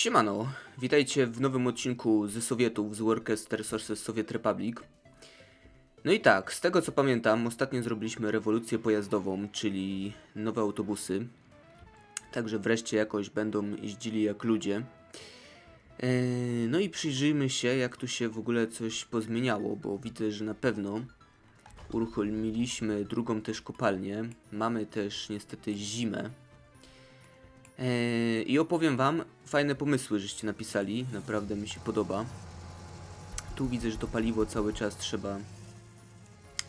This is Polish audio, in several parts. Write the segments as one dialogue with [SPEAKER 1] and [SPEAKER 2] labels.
[SPEAKER 1] Siemano, witajcie w nowym odcinku ze Sowietów, z Worcester Sources Soviet Republic. No i tak, z tego co pamiętam, ostatnio zrobiliśmy rewolucję pojazdową, czyli nowe autobusy. Także wreszcie jakoś będą jeździli jak ludzie. Eee, No i przyjrzyjmy się, jak tu się w ogóle coś pozmieniało, bo widzę, że na pewno uruchomiliśmy drugą też kopalnię. Mamy też niestety zimę. Eee, I opowiem wam fajne pomysły, żeście napisali. Naprawdę mi się podoba. Tu widzę, że to paliwo cały czas trzeba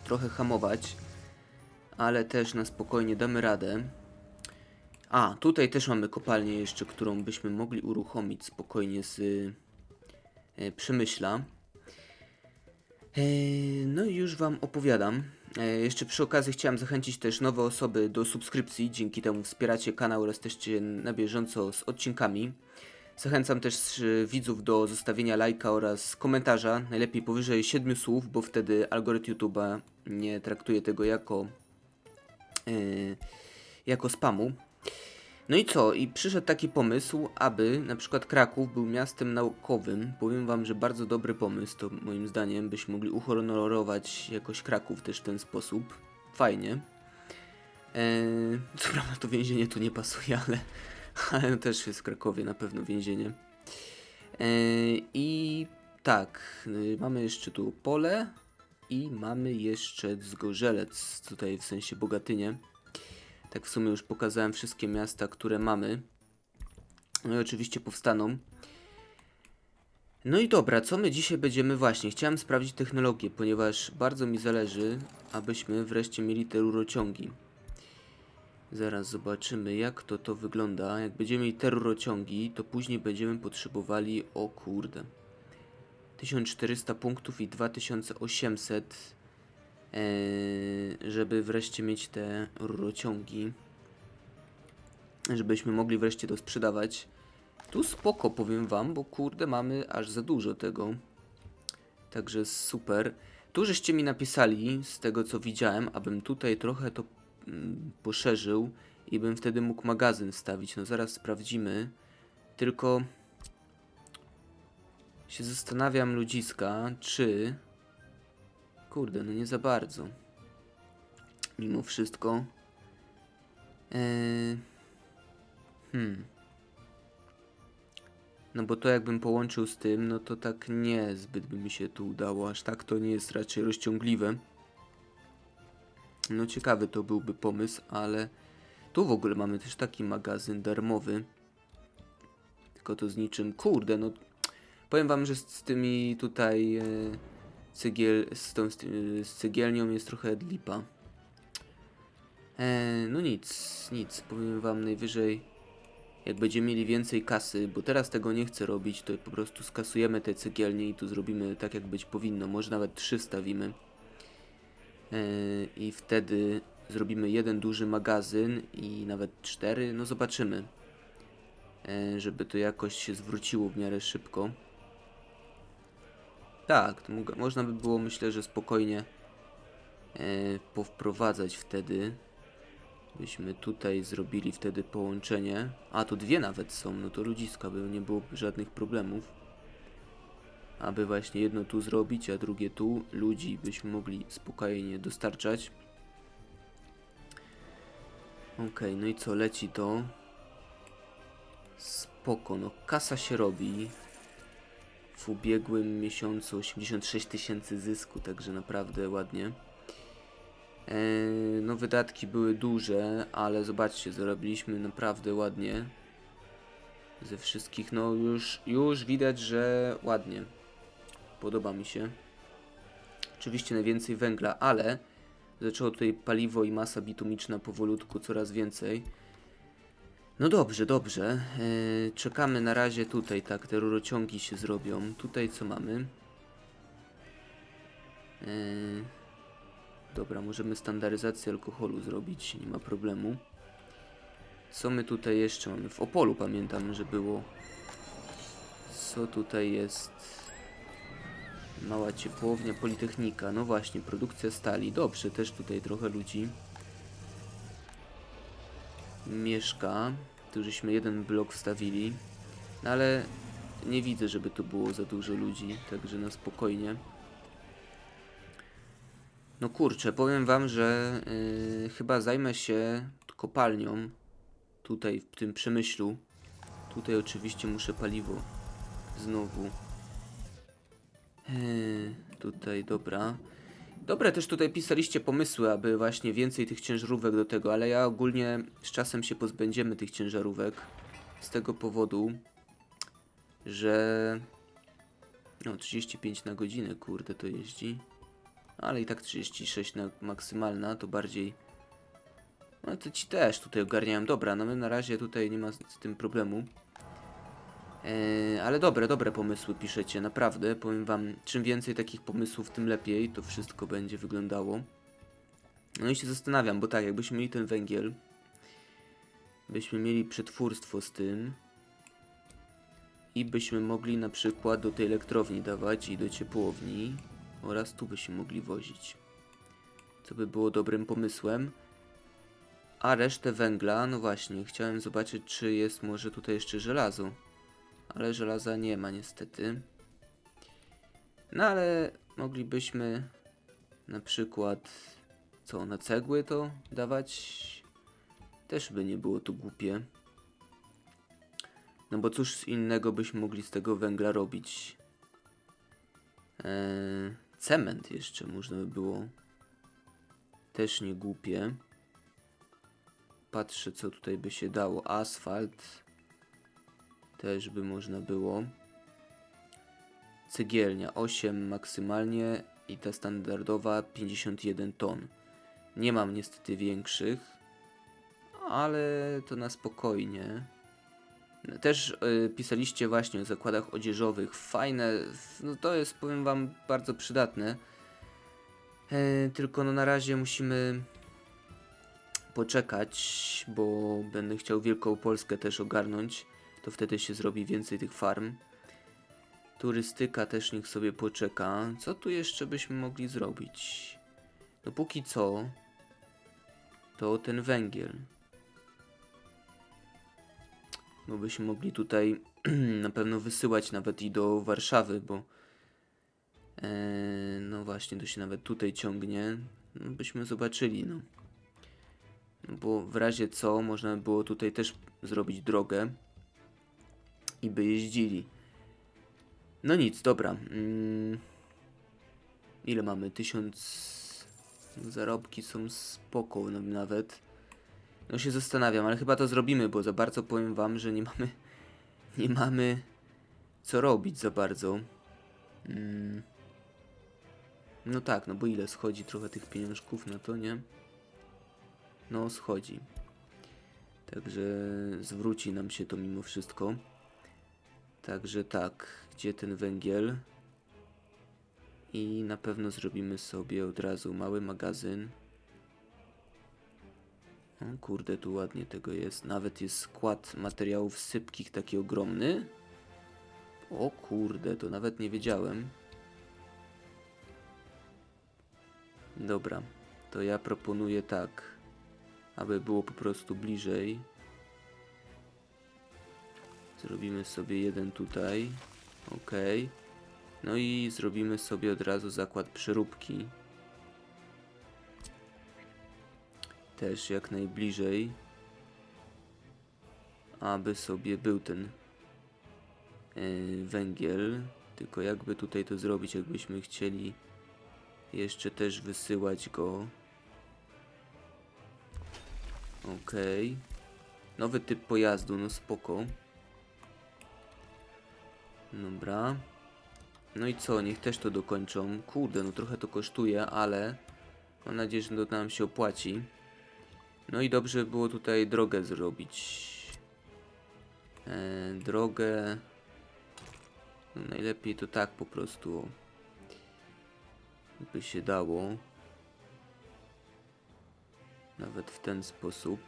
[SPEAKER 1] trochę hamować, ale też na spokojnie damy radę. A, tutaj też mamy kopalnię jeszcze, którą byśmy mogli uruchomić spokojnie z e, Przemyśla. E, no i już Wam opowiadam. E, jeszcze przy okazji chciałem zachęcić też nowe osoby do subskrypcji, dzięki temu wspieracie kanał oraz jesteście na bieżąco z odcinkami. Zachęcam też e, widzów do zostawienia lajka oraz komentarza, najlepiej powyżej 7 słów, bo wtedy algorytm YouTube'a nie traktuje tego jako, e, jako spamu. No i co? I przyszedł taki pomysł, aby na przykład Kraków był miastem naukowym. Powiem wam, że bardzo dobry pomysł, to moim zdaniem byśmy mogli uhonorować jakoś Kraków też w ten sposób. Fajnie. Eee, co prawda to więzienie tu nie pasuje, ale, ale też jest w Krakowie na pewno więzienie. Eee, I tak, y, mamy jeszcze tu pole i mamy jeszcze Zgorzelec, tutaj w sensie Bogatynie. Tak w sumie już pokazałem wszystkie miasta, które mamy. No i oczywiście powstaną. No i dobra, co my dzisiaj będziemy właśnie? Chciałem sprawdzić technologię, ponieważ bardzo mi zależy, abyśmy wreszcie mieli te rurociągi. Zaraz zobaczymy, jak to to wygląda. Jak będziemy mieli te rurociągi, to później będziemy potrzebowali, o kurde, 1400 punktów i 2800 Eee, żeby wreszcie mieć te rurociągi, żebyśmy mogli wreszcie to sprzedawać. Tu spoko, powiem wam, bo kurde, mamy aż za dużo tego. Także super. Tu żeście mi napisali, z tego co widziałem, abym tutaj trochę to mm, poszerzył i bym wtedy mógł magazyn wstawić. No zaraz sprawdzimy. Tylko się zastanawiam, ludziska, czy Kurde, no nie za bardzo. Mimo wszystko. Eee... Hmm. No bo to jakbym połączył z tym, no to tak nie zbyt by mi się tu udało. Aż tak to nie jest raczej rozciągliwe. No ciekawy to byłby pomysł, ale tu w ogóle mamy też taki magazyn darmowy. Tylko to z niczym. Kurde, no powiem wam, że z, tymi tutaj. E cygiel, z, tą, z cygielnią jest trochę lipa. E, no nic, nic, powiem wam najwyżej jak będziemy mieli więcej kasy, bo teraz tego nie chcę robić, to po prostu skasujemy te cygielnie i tu zrobimy tak jak być powinno, może nawet trzy stawimy. E, I wtedy zrobimy jeden duży magazyn i nawet cztery, no zobaczymy. E, żeby to jakoś się zwróciło w miarę szybko. Tak, można by było myślę, że spokojnie e, powprowadzać wtedy. Byśmy tutaj zrobili wtedy połączenie. A, tu dwie nawet są, no to ludziska, by nie było żadnych problemów. Aby właśnie jedno tu zrobić, a drugie tu, ludzi byśmy mogli spokojnie dostarczać. Okay, no i co, leci to. Spoko, no kasa się robi w ubiegłym miesiącu 86 tysięcy zysku, także naprawdę ładnie. E, no wydatki były duże, ale zobaczcie, zarobiliśmy naprawdę ładnie. Ze wszystkich, no już, już widać, że ładnie. Podoba mi się. Oczywiście najwięcej węgla, ale zaczęło tutaj paliwo i masa bitumiczna powolutku coraz więcej. No dobrze, dobrze. Yy, czekamy na razie tutaj, tak, te rurociągi się zrobią. Tutaj co mamy? Yy, dobra, możemy standaryzację alkoholu zrobić, nie ma problemu. Co my tutaj jeszcze mamy? W Opolu pamiętam, że było. Co tutaj jest? Mała ciepłownia, Politechnika. No właśnie, produkcja stali. Dobrze, też tutaj trochę ludzi mieszka. Tu żeśmy jeden blok wstawili. No ale nie widzę, żeby tu było za dużo ludzi, także na spokojnie. No kurczę, powiem wam, że yy, chyba zajmę się kopalnią tutaj w tym przemyślu. Tutaj oczywiście muszę paliwo znowu. Yy, tutaj, dobra. Dobre też tutaj pisaliście pomysły, aby właśnie więcej tych ciężarówek do tego, ale ja ogólnie z czasem się pozbędziemy tych ciężarówek. Z tego powodu, że no 35 na godzinę, kurde, to jeździ. Ale i tak 36 na maksymalna, to bardziej no to ci też tutaj ogarniają. Dobra, no my na razie tutaj nie ma z tym problemu. Eee, ale dobre, dobre pomysły piszecie, naprawdę. Powiem wam, czym więcej takich pomysłów, tym lepiej to wszystko będzie wyglądało. No i się zastanawiam, bo tak, jakbyśmy mieli ten węgiel, byśmy mieli przetwórstwo z tym i byśmy mogli na przykład do tej elektrowni dawać i do ciepłowni oraz tu byśmy mogli wozić. Co by było dobrym pomysłem. A resztę węgla, no właśnie, chciałem zobaczyć, czy jest może tutaj jeszcze żelazo. Ale żelaza nie ma niestety. No ale moglibyśmy na przykład co, na cegły to dawać? Też by nie było to głupie. No bo cóż innego byśmy mogli z tego węgla robić? Eee, cement jeszcze można by było. Też nie głupie. Patrzę, co tutaj by się dało. Asfalt. Też by można było. Cegielnia 8 maksymalnie i ta standardowa 51 ton. Nie mam niestety większych, ale to na spokojnie. Też y, pisaliście właśnie o zakładach odzieżowych. Fajne, no to jest powiem wam bardzo przydatne. E, tylko no na razie musimy poczekać, bo będę chciał Wielką Polskę też ogarnąć. To wtedy się zrobi więcej tych farm. Turystyka też niech sobie poczeka. Co tu jeszcze byśmy mogli zrobić? No póki co, to ten węgiel. No byśmy mogli tutaj na pewno wysyłać nawet i do Warszawy, bo e, no właśnie, to się nawet tutaj ciągnie. No byśmy zobaczyli, no. No bo w razie co można by było tutaj też zrobić drogę i by jeździli. No nic, dobra. Mm. Ile mamy? Tysiąc... Zarobki są spoko nawet. No się zastanawiam, ale chyba to zrobimy, bo za bardzo powiem wam, że nie mamy... Nie mamy co robić za bardzo. Mm. No tak, no bo ile schodzi trochę tych pieniążków na to, nie? No schodzi. Także zwróci nam się to mimo wszystko. Także tak, gdzie ten węgiel? I na pewno zrobimy sobie od razu mały magazyn. O kurde, tu ładnie tego jest. Nawet jest skład materiałów sypkich taki ogromny. O kurde, to nawet nie wiedziałem. Dobra, to ja proponuję tak, aby było po prostu bliżej. Zrobimy sobie jeden tutaj. Ok. No i zrobimy sobie od razu zakład przeróbki. Też jak najbliżej. Aby sobie był ten yy, węgiel. Tylko jakby tutaj to zrobić, jakbyśmy chcieli jeszcze też wysyłać go. Ok. Nowy typ pojazdu, no spoko. Dobra. No i co, niech też to dokończą. Kurde, no trochę to kosztuje, ale mam nadzieję, że to nam się opłaci. No i dobrze było tutaj drogę zrobić. E, drogę... No najlepiej to tak po prostu by się dało. Nawet w ten sposób.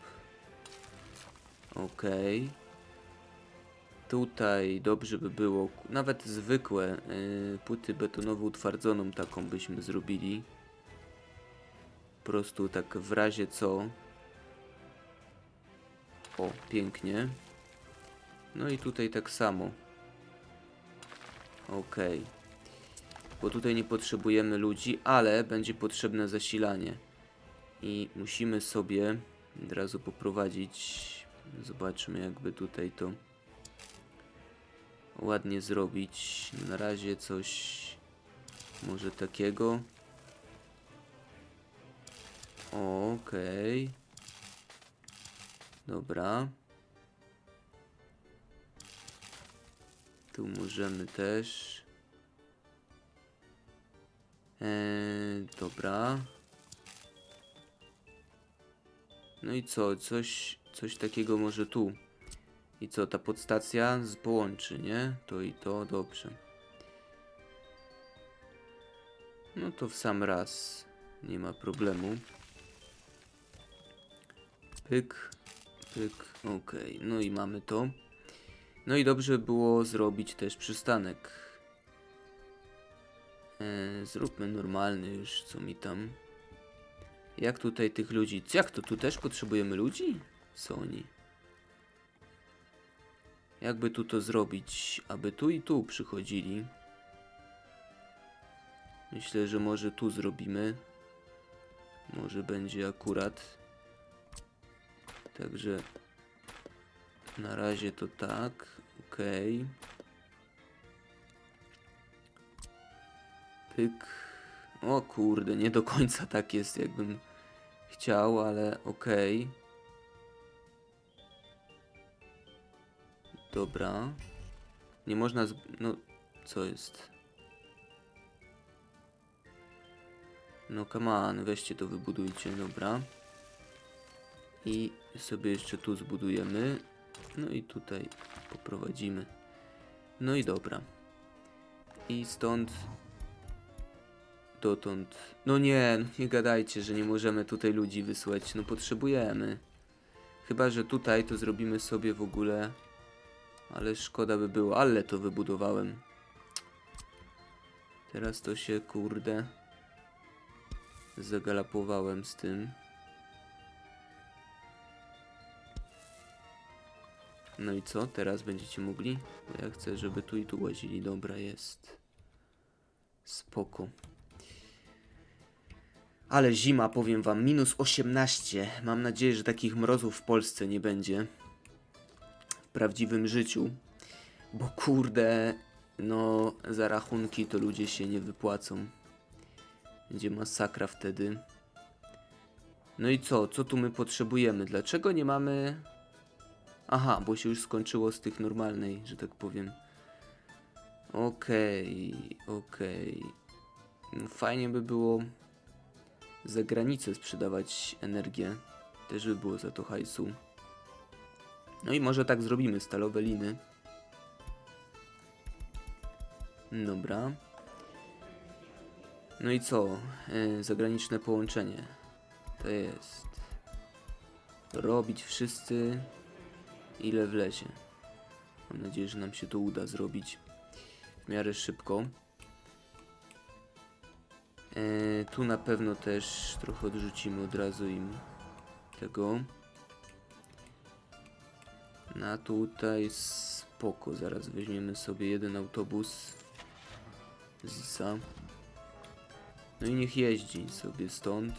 [SPEAKER 1] Okej. Okay. Tutaj dobrze by było, nawet zwykłe yy, płyty betonowo utwardzoną taką byśmy zrobili. Po prostu tak w razie co. O, pięknie. No i tutaj tak samo. Okej. Bo tutaj nie potrzebujemy ludzi, ale będzie potrzebne zasilanie. I musimy sobie od razu poprowadzić. Zobaczmy, jakby tutaj to ładnie zrobić. Na razie coś może takiego. Okej. Dobra. Tu możemy też. Eee, dobra. No i co? Coś, coś takiego może tu. I co, ta podstacja połączy, nie? To i to, dobrze. No to w sam raz. Nie ma problemu. Pyk, pyk, okej. No i mamy to. No i dobrze było zrobić też przystanek. E, zróbmy normalny już, co mi tam. Jak tutaj tych ludzi... Jak to, tu też potrzebujemy ludzi? Co oni? Jakby tu to zrobić, aby tu i tu przychodzili. Myślę, że może tu zrobimy. Może będzie akurat. Także na razie to tak. Okej. Pyk. O kurde, nie do końca tak jest, jakbym chciał, ale okej. Dobra. Nie można. Z... No, co jest? No, come on, weźcie to, wybudujcie, dobra. I sobie jeszcze tu zbudujemy. No i tutaj poprowadzimy. No i dobra. I stąd dotąd. No nie, no nie gadajcie, że nie możemy tutaj ludzi wysłać. No potrzebujemy. Chyba, że tutaj to zrobimy sobie w ogóle. Ale szkoda by było, ale to wybudowałem. Teraz to się kurde zagalapowałem z tym. No i co? Teraz będziecie mogli? Bo Ja chcę, żeby tu i tu łazili. Dobra, jest. Spoko. Ale zima, powiem wam, minus 18. Mam nadzieję, że takich mrozów w Polsce nie będzie. Prawdziwym życiu. Bo kurde, no za rachunki to ludzie się nie wypłacą. Będzie masakra wtedy. No i co? Co tu my potrzebujemy? Dlaczego nie mamy... Aha, bo się już skończyło z tych normalnej, że tak powiem. Okej, okej. No fajnie by było za granicę sprzedawać energię. Też by było za to hajsu. No i może tak zrobimy, stalowe liny. Dobra. No i co? E, zagraniczne połączenie. To jest. Robić wszyscy ile wlezie. Mam nadzieję, że nam się to uda zrobić w miarę szybko. E, tu na pewno też trochę odrzucimy od razu im tego. Na tutaj spoko. Zaraz weźmiemy sobie jeden autobus. Zisa. No i niech jeździ sobie stąd.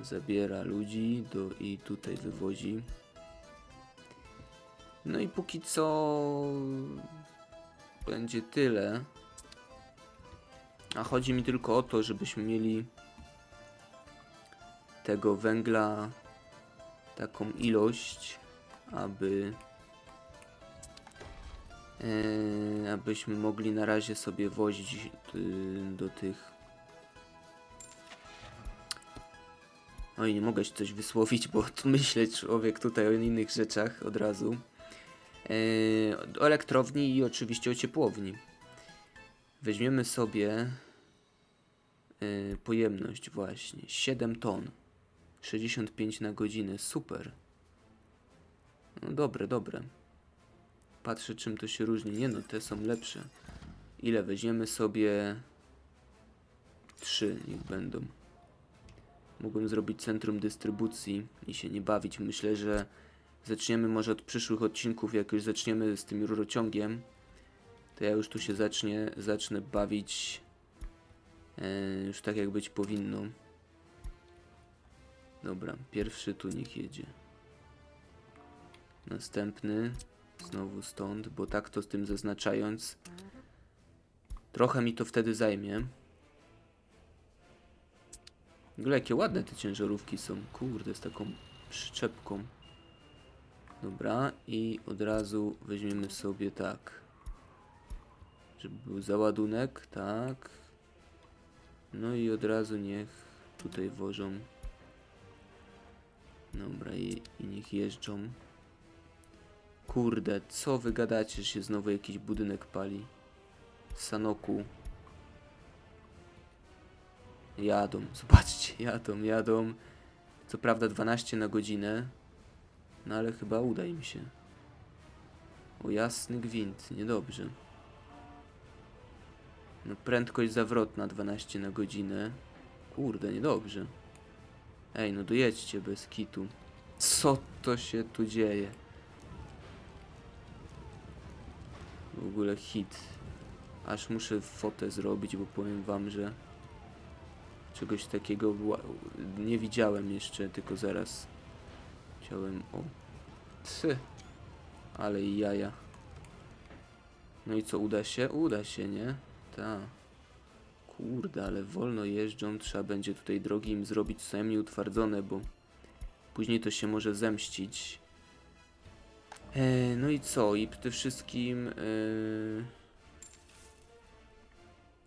[SPEAKER 1] Zabiera ludzi do, i tutaj wywozi. No i póki co będzie tyle. A chodzi mi tylko o to, żebyśmy mieli tego węgla taką ilość, aby e, abyśmy mogli na razie sobie wozić y, do tych Oj, nie mogę się coś wysłowić, bo myślę człowiek tutaj o innych rzeczach od razu. E, elektrowni i oczywiście o ciepłowni. Weźmiemy sobie e, pojemność właśnie 7 ton 65 na godzinę, super. No dobre, dobre. Patrzę czym to się różni, nie no te są lepsze. Ile weźmiemy sobie? 3 niech będą. Mógłbym zrobić centrum dystrybucji i się nie bawić. Myślę, że zaczniemy może od przyszłych odcinków, jak już zaczniemy z tym rurociągiem, to ja już tu się zacznie, zacznę bawić e, już tak jak być powinno. Dobra, pierwszy tu niech jedzie. Następny znowu stąd, bo tak to z tym zaznaczając trochę mi to wtedy zajmie. W ogóle jakie ładne te ciężarówki są. Kurde, z taką przyczepką. Dobra, i od razu weźmiemy sobie tak. Żeby był załadunek, tak. No i od razu niech tutaj wożą. Dobra, i, i niech jeżdżą. Kurde, co wy gadacie, że się znowu jakiś budynek pali? Sanoku. Jadą, zobaczcie, jadą, jadą. Co prawda 12 na godzinę, no ale chyba uda im się. O jasny gwint, niedobrze. No prędkość zawrotna 12 na godzinę. Kurde, niedobrze. Ej, no dojedźcie bez kitu. Co to się tu dzieje? W ogóle hit. Aż muszę fotę zrobić, bo powiem wam, że czegoś takiego nie widziałem jeszcze, tylko zaraz chciałem... O, ty, ale jaja. No i co, uda się? Uda się, nie? Ta. Kurde, ale wolno jeżdżą, trzeba będzie tutaj drogi im zrobić co najmniej utwardzone, bo później to się może zemścić. E, no i co? I przede wszystkim e,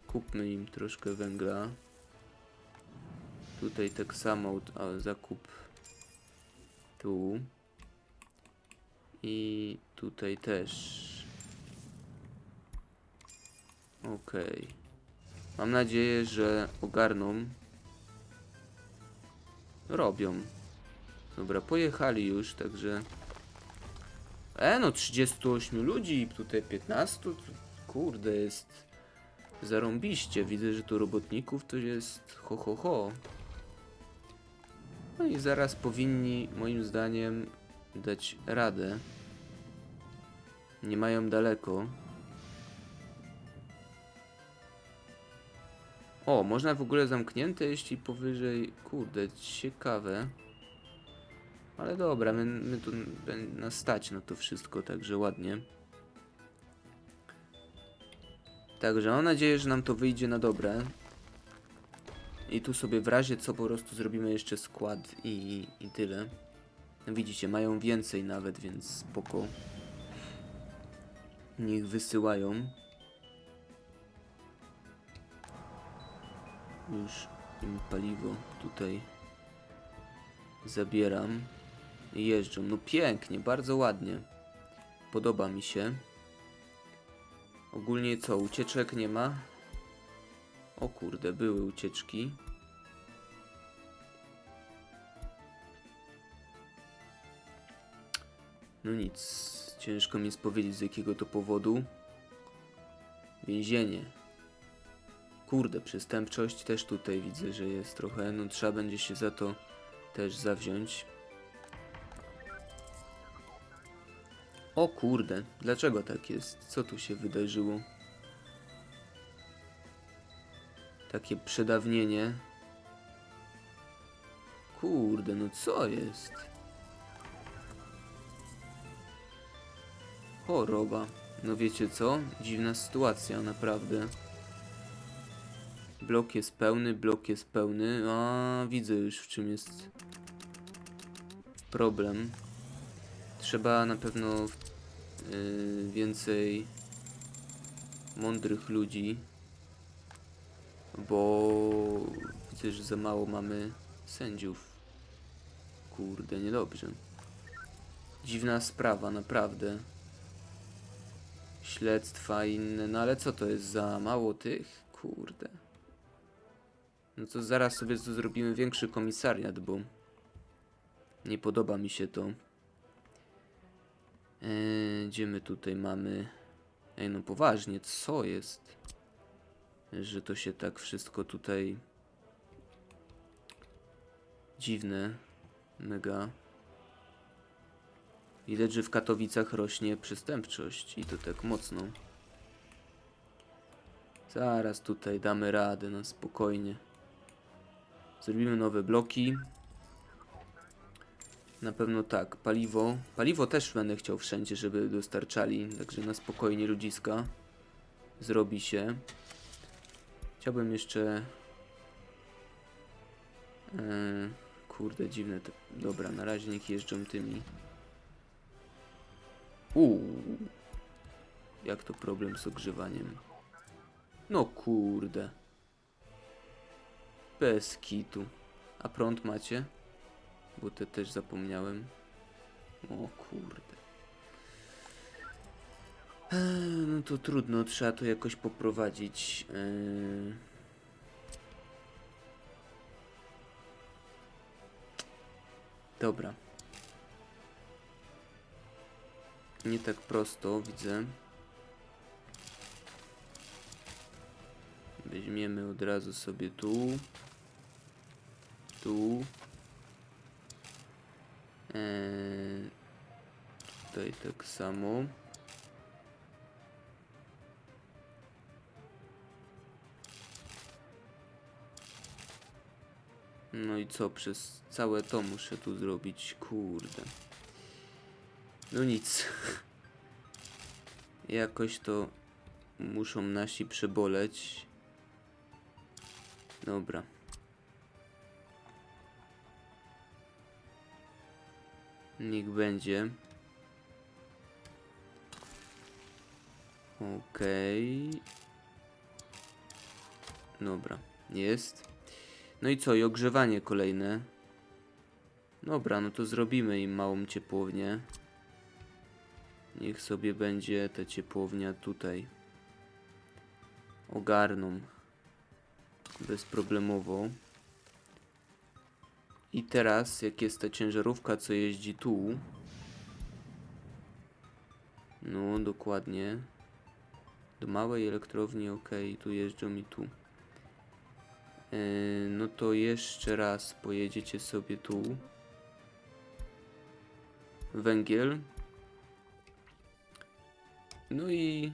[SPEAKER 1] kupmy im troszkę węgla. Tutaj tak samo a, zakup tu. I tutaj też. Okej. Mam nadzieję, że ogarną. Robią. Dobra, pojechali już, także. E, no 38 ludzi, tutaj 15. to Kurde, jest zarąbiście. Widzę, że tu robotników to jest ho ho ho. No i zaraz powinni, moim zdaniem, dać radę. Nie mają daleko. O, można w ogóle zamknięte, jeśli powyżej. Kurde, ciekawe. Ale dobra, my, my tu nas stać na to wszystko, także ładnie. Także mam nadzieję, że nam to wyjdzie na dobre. I tu sobie w razie co po prostu zrobimy jeszcze skład i, i tyle. Widzicie, mają więcej nawet, więc spoko. Niech wysyłają. Już im paliwo tutaj zabieram. Jeżdżą. No pięknie, bardzo ładnie. Podoba mi się. Ogólnie co, ucieczek nie ma? O kurde, były ucieczki. No nic, ciężko mi jest powiedzieć z jakiego to powodu. Więzienie. Kurde, przestępczość też tutaj widzę, że jest trochę. No trzeba będzie się za to też zawziąć. O kurde, dlaczego tak jest? Co tu się wydarzyło? Takie przedawnienie. Kurde, no co jest? Choroba. No wiecie co? Dziwna sytuacja, naprawdę. Blok jest pełny, blok jest pełny. A widzę już w czym jest problem. Trzeba na pewno yy, więcej mądrych ludzi, bo widzę, że za mało mamy sędziów. Kurde, niedobrze. Dziwna sprawa, naprawdę. Śledztwa inne, no ale co to jest za mało tych? Kurde. No to zaraz sobie tu zrobimy większy komisariat, bo nie podoba mi się to. Eee, gdzie my tutaj mamy? Ej, no poważnie, co jest? Że to się tak wszystko tutaj dziwne, mega. Widać, że w Katowicach rośnie przestępczość i to tak mocno. Zaraz tutaj damy radę na spokojnie. Zrobimy nowe bloki. Na pewno tak, paliwo. Paliwo też będę chciał wszędzie, żeby dostarczali, także na spokojnie ludziska. Zrobi się. Chciałbym jeszcze... E, kurde, dziwne te... Dobra, na razie niech jeżdżą tymi. Uuu. Jak to problem z ogrzewaniem? No kurde. Bez kitu. A prąd macie? Bo te też zapomniałem. O kurde. Eee, no to trudno, trzeba to jakoś poprowadzić. Eee... Dobra. Nie tak prosto, widzę. Weźmiemy od razu sobie tu. Tu. Eee, tutaj tak samo. No i co, przez całe to muszę tu zrobić, kurde. No nic. Jakoś to muszą nasi przeboleć. Dobra. Niech będzie. Okej. Dobra, jest. No i co, i ogrzewanie kolejne. Dobra, no to zrobimy im małą ciepłownię. Niech sobie będzie ta ciepłownia tutaj. Ogarną. Bezproblemowo. I teraz, jak jest ta ciężarówka, co jeździ tu. No, dokładnie. Do małej elektrowni, ok, tu jeżdżą i tu. Yy, no to jeszcze raz pojedziecie sobie tu. Węgiel. No i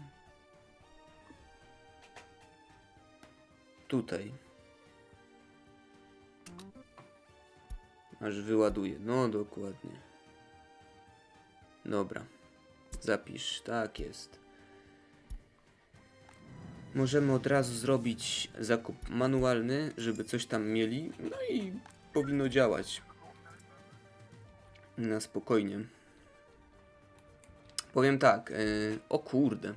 [SPEAKER 1] tutaj. Aż wyładuje. No dokładnie. Dobra. Zapisz. Tak jest. Możemy od razu zrobić zakup manualny, żeby coś tam mieli. No i powinno działać. Na spokojnie. Powiem tak. Yy, o kurde.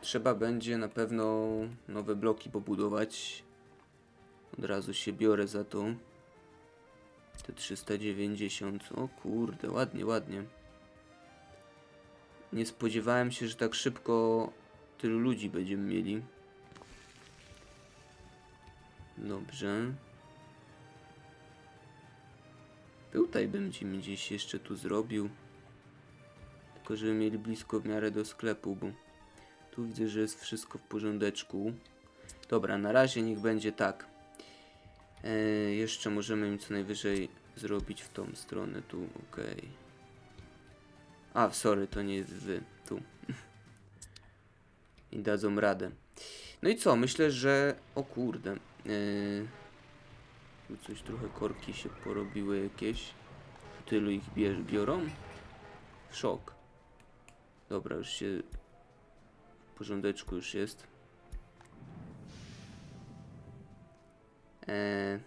[SPEAKER 1] Trzeba będzie na pewno nowe bloki pobudować. Od razu się biorę za to. Te 390. O kurde, ładnie, ładnie. Nie spodziewałem się, że tak szybko tylu ludzi będziemy mieli. Dobrze. Tutaj ci gdzieś jeszcze tu zrobił. Tylko żeby mieli blisko w miarę do sklepu, bo tu widzę, że jest wszystko w porządeczku. Dobra, na razie niech będzie tak. E, jeszcze możemy im co najwyżej zrobić w tą stronę tu, ok. A, sorry, to nie wy, tu. I dadzą radę. No i co, myślę, że... O kurde. Tu coś trochę korki się porobiły jakieś. Tylu ich biorą? Szok. Dobra, już się... W porządeczku już jest. Eee...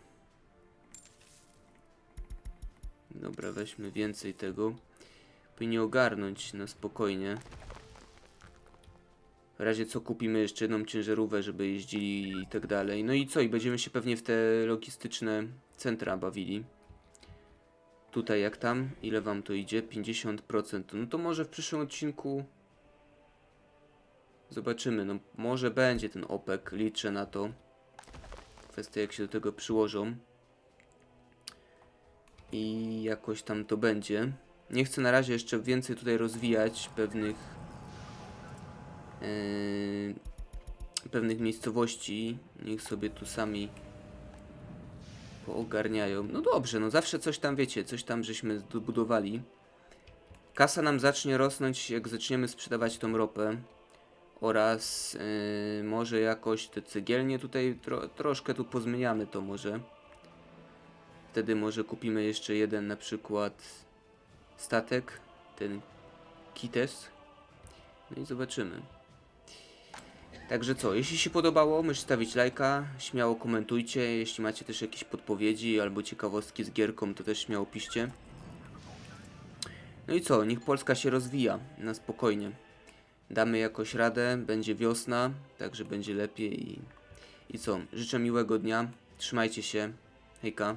[SPEAKER 1] Dobra, weźmy więcej tego. Powinni ogarnąć na spokojnie. W razie co kupimy jeszcze jedną ciężarówkę, żeby jeździli i tak dalej. No i co? I będziemy się pewnie w te logistyczne centra bawili. Tutaj jak tam? Ile wam to idzie? 50%. No to może w przyszłym odcinku zobaczymy. No może będzie ten OPEC. Liczę na to. Kwestia jak się do tego przyłożą. I jakoś tam to będzie. Nie chcę na razie jeszcze więcej tutaj rozwijać pewnych yy, pewnych miejscowości. Niech sobie tu sami poogarniają. No dobrze, no zawsze coś tam, wiecie, coś tam żeśmy dobudowali. Kasa nam zacznie rosnąć, jak zaczniemy sprzedawać tą ropę. Oraz yy, może jakoś te cegielnie tutaj tro, troszkę tu pozmieniamy to może. Wtedy może kupimy jeszcze jeden na przykład statek, ten Kites. No i zobaczymy. Także co, jeśli się podobało, możecie stawić lajka, śmiało komentujcie, jeśli macie też jakieś podpowiedzi albo ciekawostki z gierką, to też śmiało piszcie. No i co, niech Polska się rozwija na spokojnie. Damy jakoś radę, będzie wiosna, także będzie lepiej i, i co, życzę miłego dnia, trzymajcie się, hejka.